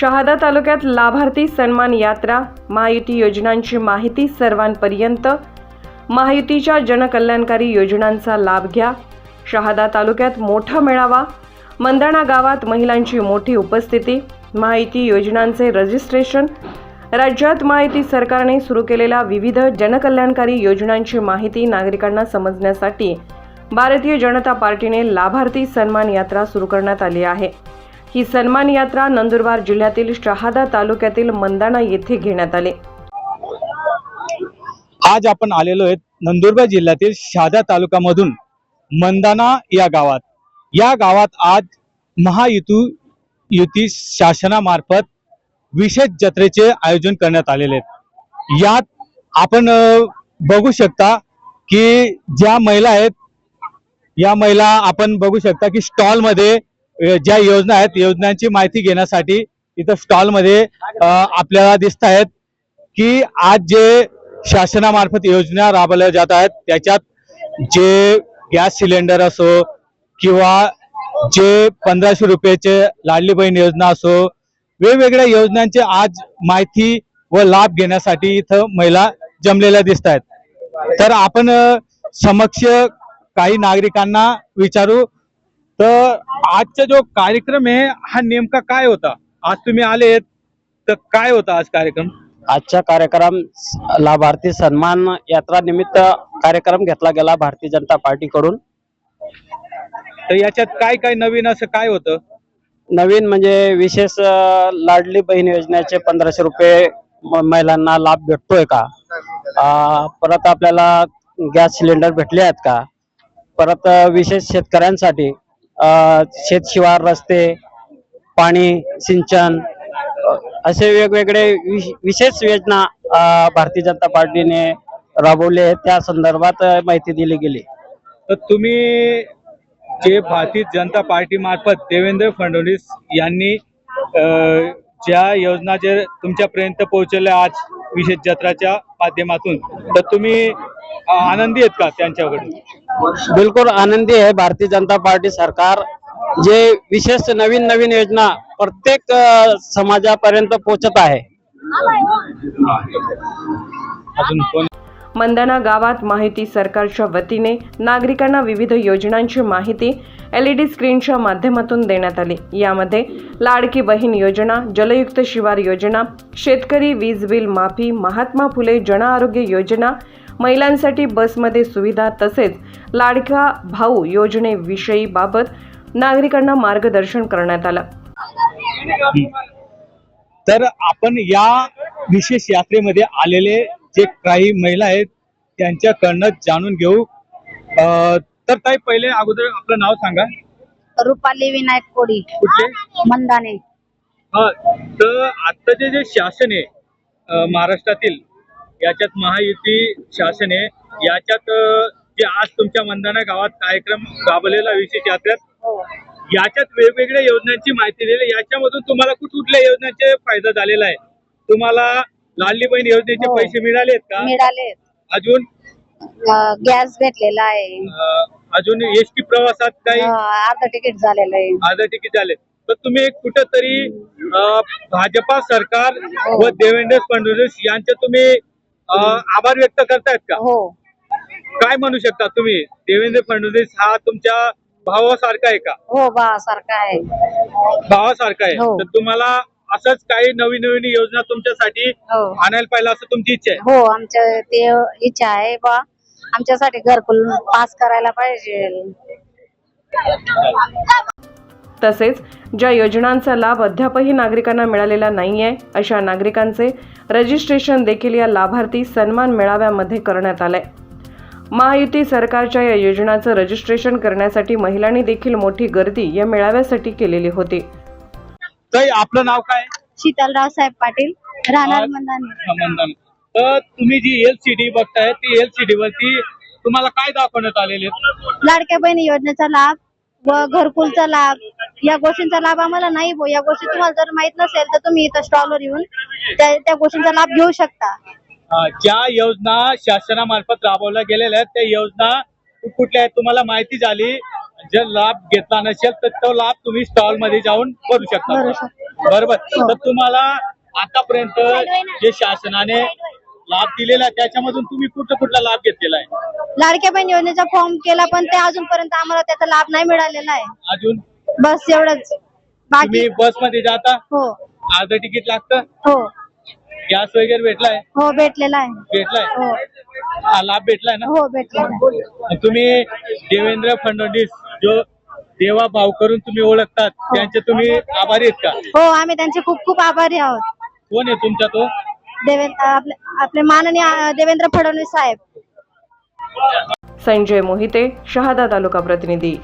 शहादा तालुक्यात लाभार्थी सन्मान यात्रा महायुती योजनांची माहिती सर्वांपर्यंत. महायुतीच्या जनकल्याणकारी योजनांचा लाभ घ्या. शहादा तालुक्यात मोठा मेळावा मंदाणा गावात महिलांची मोठी उपस्थिती माहिती योजनांचे रजिस्ट्रेशन. राज्यात माहिती सरकारने सुरू केलेल्या विविध जनकल्याणकारी योजनांची माहिती नागरिकांना समजण्यासाठी भारतीय जनता पार्टीने लाभार्थी सन्मान यात्रा सुरू करण्यात आली आहे. ही सन्मान यात्रा नंदुरबार जिल्ह्यातील शहादा तालुक्यातील मंदाणा येथे घेण्यात आली. आज आपण आलेलो आहेत नंदुरबार जिल्ह्यातील शहादा तालुक्यामधून मंदाना या गावात. या गावात आज महायुती युती शासनामार्फत विशेष जत्रेचे आयोजन करण्यात आलेले आहेत. यात आपण बघू शकता की ज्या महिला आहेत या महिला आपण बघू शकता की स्टॉलमध्ये ज्या योजना आहेत योजनांची माहिती घेण्यासाठी इथं स्टॉलमध्ये आपल्याला दिसत आहेत की आज जे शासनामार्फत योजना राबवल्या जात आहेत त्याच्यात जे गॅस सिलेंडर असो किंवा जे पंधराशे रुपयाचे लाडली बहीण योजना असो वेगवेगळ्या योजनांचे आज माहिती व लाभ घेण्यासाठी इथं महिला जमलेल्या दिसत आहेत तर आपण समक्ष काही नागरिकांना विचारू तर आजचा जो कार्यक्रम आहे हा नेमका काय होता? आज तुम्ही आलेत तर काय होता आज कार्यक्रम? आजचा कार्यक्रम लाभार्थी सन्मान यात्रा निमित्त कार्यक्रम घेतला गेला भारतीय जनता पार्टीकडून. तर याच्यात काय काय नवीन असं काय होतं? नवीन म्हणजे विशेष अ, लाडली बहीण योजनेचे पंधराशे रुपये म- महिलांना लाभ भेटतोय का? अ, परत आपल्याला गॅस सिलेंडर भेटले आहेत का? परत अ, विशेष शेतकऱ्यांसाठी शेतशिवार रस्ते पाणी सिंचन असे वेगवेगळे विशेष योजना भारतीय जनता पार्टीने राबवले त्या संदर्भात माहिती दिली गेली. तर तुम्ही जे भारतीय जनता पार्टी मार्फत देवेंद्र फडणवीस यांनी ज्या योजना जे तुमच्यापर्यंत पोहोचवल्या आज विशेष जत्राच्या माध्यमातून तर तुम्ही आनंदी आहेत का त्यांच्याकडून? बिलकुल आनंदी आहे भारतीय जनता पार्टी सरकार. जे विशेष नवीन नवीन योजना प्रत्येक समाजापर्यंत पोहोचत आहे. मंदाणा गावात माहिती सरकारच्या वतीने नागरिकांना विविध योजनांची माहिती एल ई डी स्क्रीनच्या माध्यमातून देण्यात आली. यामध्ये लाडकी बहीण योजना जलयुक्त शिवार योजना शेतकरी वीज बिल माफी महात्मा फुले जन आरोग्य योजना महिलांसाठी बसमध्ये सुविधा तसेच लाडका भाऊ योजनेविषयी बाबत नागरिकांना मार्गदर्शन करण्यात आलं. तर आपण या विशेष यात्रेमध्ये आलेले जे काही महिला आहेत त्यांच्याकडनं जाणून घेऊ. अं, तर ताई पहिले अगोदर आपलं नाव सांगा. रुपाली विनायक कोडी कुठले? मंदाने. हा तर आत्ताचे जे शासन आहे महाराष्ट्रातील याच्यात महायुती शासन आहे याच्यात जे आज तुमच्या मंदाना गावात कार्यक्रम राबवलेला विशेष यात्रेत याच्यात वेगवेगळ्या योजनांची माहिती दिली. याच्यामधून तुम्हाला कुठल्या योजनेचे फायदा झालेला आहे? तुम्हाला लाडली बहीण योजनेचे हो. पैसे मिळालेत का? मिळाले अजून? गॅस भेटलेला आहे. अजून एस टी प्रवासात काही? अर्ध तिकीट झालेलं आहे. आधार तिकीट झाले तर तुम्ही कुठंतरी भाजपा सरकार व देवेंद्र फडणवीस यांचे तुम्ही आभार व्यक्त करतायत का? हो. काय म्हणू शकता तुम्ही? देवेंद्र फडणवीस हा तुमच्या भावासारखा आहे का? हो बा सारखा आहे. भावासारखा आहे. हो. तर तुम्हाला असंच काही नवीन नवीन योजना तुमच्यासाठी हो. आणायला पाहिजे असं तुमची इच्छा आहे? हो आमच्या ते इच्छा आहे बा. आमच्यासाठी घरकुल पास करायला पाहिजे. तसेच ज्या योजनांचा लाभ अद्यापही नागरिकांना मिळालेला नाहीये अशा नागरिकांचे रजिस्ट्रेशन देखील या लाभार्थी सन्मान मेळाव्यामध्ये करण्यात आलंय. महायुती सरकारच्या या योजनांचं रजिस्ट्रेशन करण्यासाठी महिलांनी देखील मोठी गर्दी या मेळाव्यासाठी केलेली होती. आपलं नाव काय? शीतलराव साहेब पाटील राहणार तर तुम्ही जी एल सी डी बघताय ती एल सी डी वरती तुम्हाला काय दाखवण्यात आलेले? लाडक्या बहिणी योजनेचा लाभ व घरकुलचा लाभ या गोष्टींचा लाभ आम्हाला नाही भाऊ या गोष्टी तुम्हाला जर माहीत नसेल तर तुम्ही इथं स्टॉलवर येऊन त्या त्या गोष्टींचा लाभ घेऊ शकता. ज्या योजना शासनामार्फत राबवल्या गेलेल्या आहेत त्या योजना कुठल्या आहेत तुम्हाला माहिती झाली? जर लाभ घेतला नसेल तर तो लाभ तुम्ही स्टॉलमध्ये जाऊन भरू शकता. बरोबर. तर तुम्हाला आतापर्यंत जे शासनाने लाभ दिलेला आहे, त्याच्यामधून तुम्ही कुठला कुठला लाभ घेतलेला आहे? लाडक्या बहीण योजनेचा फॉर्म केला पण ते अजूनपर्यंत आम्हाला त्याचा लाभ नाही मिळालेला आहे. अजून? बस एवढंच. बाकी तुम्ही बसमध्ये जाता? हो. अर्ध तिकीट लागतं? हो. गॅस वगैरे भेटलाय? हो भेटलेला आहे. भेटलाय? हो. हा लाभ भेटलाय ना? हो भेटलेला आहे. तुम्ही देवेंद्र फडणवीस जो देवा भाव करून तुम्ही ओळखतात त्यांचे तुम्ही आभारी आहेत का? हो आम्ही त्यांचे खूप खूप आभारी आहोत. कोण आहे तुमचा तो? देवेंद्र आपले आपले माननीय देवेंद्र फडणवीस साहेब. संजय मोहिते शहादा तालुका प्रतिनिधी.